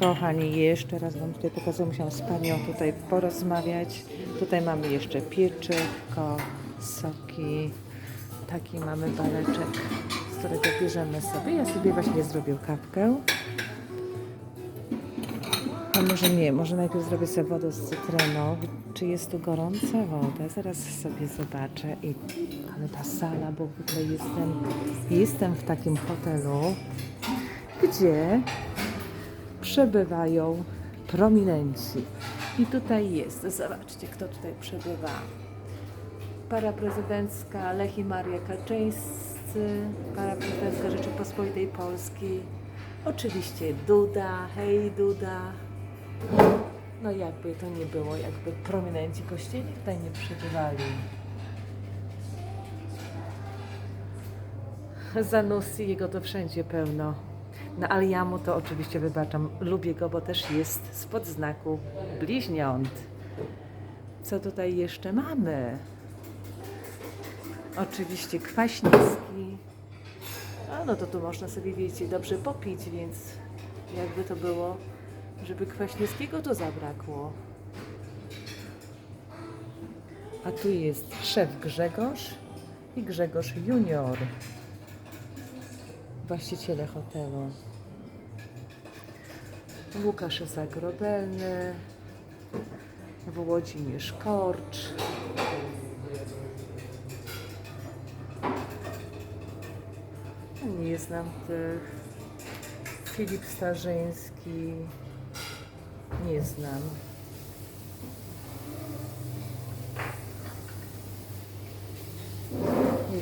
Kochani, jeszcze raz Wam tutaj pokazuję, musiałam z Panią tutaj porozmawiać. Tutaj mamy jeszcze pieczywko, soki, taki mamy baleczek, z którego bierzemy sobie. Ja sobie właśnie zrobię kawkę. A może nie, może najpierw zrobię sobie wodę z cytryną. Czy jest tu gorąca woda? Zaraz sobie zobaczę. I, ale ta sala, bo w jestem, jestem w takim hotelu, gdzie przebywają prominenci. I tutaj jest, zobaczcie, kto tutaj przebywa. Para prezydencka Lech i Maria Kaczyńscy, para prezydencka Rzeczypospolitej Polskiej, oczywiście Duda, hej Duda. No jakby to nie było, jakby prominenci kościelni tutaj nie przebywali. Zanussi, jego to wszędzie pełno. No ale ja mu to oczywiście wybaczam. Lubię go, bo też jest spod znaku bliźniąt. Co tutaj jeszcze mamy? Oczywiście kwaśniewski. A no to tu można sobie, wiecie, dobrze popić, więc jakby to było, żeby kwaśniewskiego to zabrakło. A tu jest szef Grzegorz i Grzegorz Junior właściciele hotelu. Łukasz Zagrobelny, Włodzimierz Korcz. Nie znam tych. Filip Starzyński. Nie znam.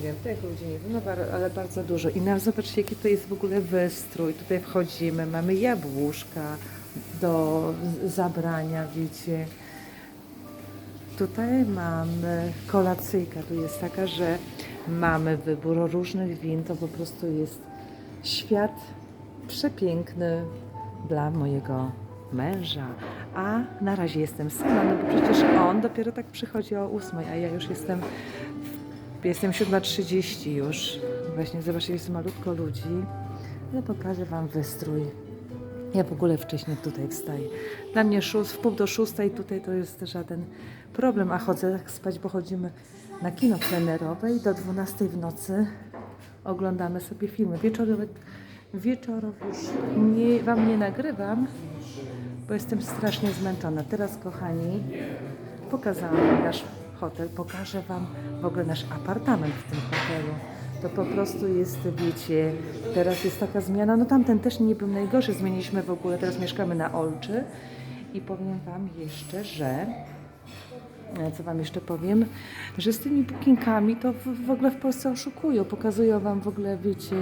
Wiem, tych ludzi nie wiem, no, ale bardzo dużo. I nam zobaczcie, jaki to jest w ogóle wystrój. Tutaj wchodzimy, mamy jabłuszka do zabrania, wiecie. Tutaj mamy kolacyjka, tu jest taka, że mamy wybór różnych win, to po prostu jest świat przepiękny dla mojego męża. A na razie jestem sama, no bo przecież on dopiero tak przychodzi o ósmej, a ja już jestem Jestem 7.30 już. Właśnie zobaczcie, jest malutko ludzi. Ale pokażę Wam wystrój. Ja w ogóle wcześniej tutaj wstaję. Dla mnie szóst, w pół do szóstej tutaj to jest żaden problem, a chodzę tak spać, bo chodzimy na kino plenerowe i do 12 w nocy oglądamy sobie filmy. Wieczorowe, wieczorów już nie, Wam nie nagrywam, bo jestem strasznie zmęczona. Teraz, kochani, pokazałam nasz hotel, pokażę Wam w ogóle nasz apartament w tym hotelu. To po prostu jest, wiecie, teraz jest taka zmiana, no tamten też nie był najgorszy, zmieniliśmy w ogóle, teraz mieszkamy na Olczy i powiem Wam jeszcze, że co Wam jeszcze powiem, że z tymi bookingami to w, w ogóle w Polsce oszukują, pokazują Wam w ogóle, wiecie,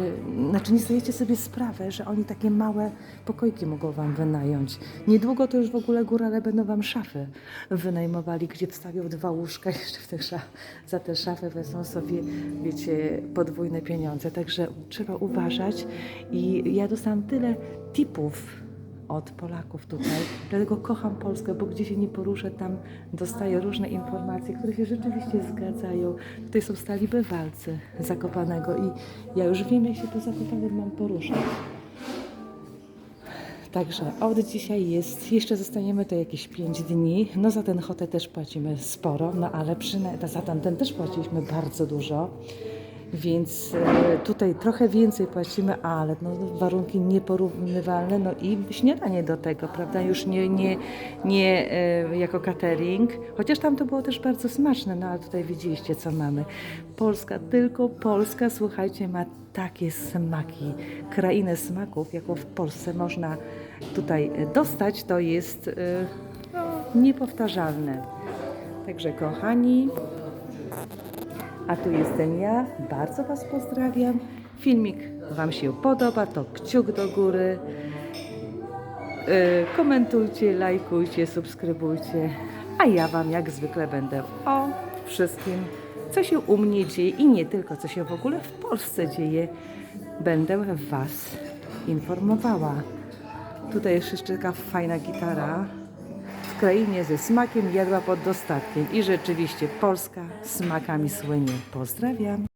znaczy nie zdajecie sobie sprawę, że oni takie małe pokoiki mogą Wam wynająć. Niedługo to już w ogóle górale będą Wam szafy wynajmowali, gdzie wstawią dwa łóżka, jeszcze w tych szaf, za te szafy wezmą sobie, wiecie, podwójne pieniądze, także trzeba uważać. I ja dostałam tyle tipów od Polaków tutaj. Dlatego kocham Polskę, bo gdzie się nie poruszę, tam dostaję różne informacje, które się rzeczywiście zgadzają. Tutaj są stali bywalcy Zakopanego i ja już wiem, jak się po Zakopanem mam poruszać. Także od dzisiaj jest, jeszcze zostaniemy to jakieś 5 dni. No za ten hotel też płacimy sporo, no ale przynajmniej za tamten też płaciliśmy bardzo dużo. Więc e, tutaj trochę więcej płacimy, ale no, warunki nieporównywalne, no i śniadanie do tego, prawda? Już nie, nie, nie e, jako catering, chociaż tam to było też bardzo smaczne, no ale tutaj widzieliście, co mamy. Polska, tylko Polska, słuchajcie, ma takie smaki, krainę smaków, jaką w Polsce można tutaj e, dostać, to jest no, niepowtarzalne. Także kochani, a tu jestem ja. Bardzo Was pozdrawiam. Filmik Wam się podoba, to kciuk do góry. Yy, komentujcie, lajkujcie, subskrybujcie. A ja Wam jak zwykle będę o wszystkim, co się u mnie dzieje i nie tylko, co się w ogóle w Polsce dzieje, będę Was informowała. Tutaj jest jeszcze taka fajna gitara krainie ze smakiem jadła pod dostatkiem i rzeczywiście Polska smakami słynie. Pozdrawiam.